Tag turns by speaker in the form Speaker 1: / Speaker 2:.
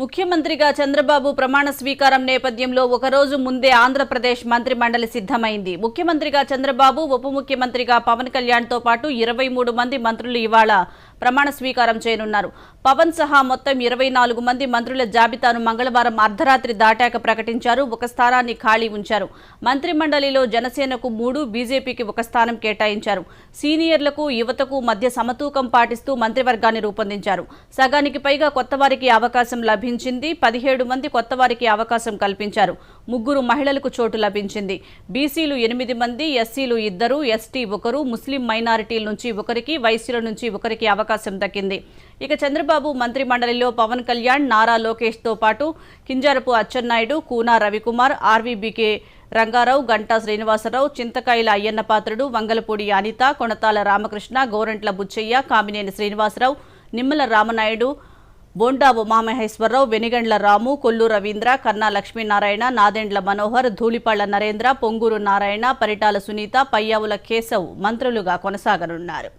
Speaker 1: ముఖ్యమంత్రిగా చంద్రబాబు ప్రమాణ స్వీకారం నేపథ్యంలో ఒకరోజు ముందే ఆంధ్రప్రదేశ్ మంత్రి మండలి సిద్ధమైంది. ముఖ్యమంత్రిగా చంద్రబాబు ఉప ముఖ్యమంత్రిగా పవన్ కళ్యాణ్తో పాటు ఇరవై మూడు మంది మంత్రులు ఇవాళ ప్రమాణ స్వీకారం చేయనున్నారు. పవన్ సహా మొత్తం ఇరవై నాలుగు మంది మంత్రుల జాబితాను మంగళవారం అర్ధరాత్రి దాటాక ప్రకటించారు. ఒక స్థానాన్ని ఖాళీ ఉంచారు. మంత్రి మండలిలో జనసేనకు మూడు బీజేపీకి ఒక స్థానం కేటాయించారు. సీనియర్లకు యువతకు మధ్య సమతూకం పాటిస్తూ మంత్రివర్గాన్ని రూపొందించారు. సగానికి పైగా కొత్త వారికి అవకాశం లభించింది. పదిహేడు మంది కొత్త వారికి అవకాశం కల్పించారు. ముగ్గురు మహిళలకు చోటు లభించింది. బీసీలు ఎనిమిది మంది ఎస్సీలు ఇద్దరు ఎస్టీ ఒకరు ముస్లిం మైనారిటీల నుంచి ఒకరికి వైశ్యుల నుంచి ఒకరికి అవకాశం దక్కింది. ఇక చంద్రబాబు మంత్రి మండలిలో పవన్ కళ్యాణ్ నారా లోకేష్తో పాటు కింజరపు అచ్చెన్నాయుడు కూనా రవికుమార్ ఆర్వీబీకే రంగారావు గంటా శ్రీనివాసరావు చింతకాయల అయ్యన్న పాత్రుడు వంగలపూడి అనిత కొణతాల రామకృష్ణ గోరంట్ల బుచ్చయ్య కామినేని శ్రీనివాసరావు నిమ్మల రామనాయుడు బోండా ఉమామహేశ్వరరావు వెనిగండ్ల రాము కొల్లు రవీంద్ర కన్నా లక్ష్మీనారాయణ నాదెండ్ల మనోహర్ ధూళిపాళ్ళ నరేంద్ర పొంగూరు నారాయణ పరిటాల సునీత పయ్యావుల కేశవ్ మంత్రులుగా కొనసాగనున్నారు.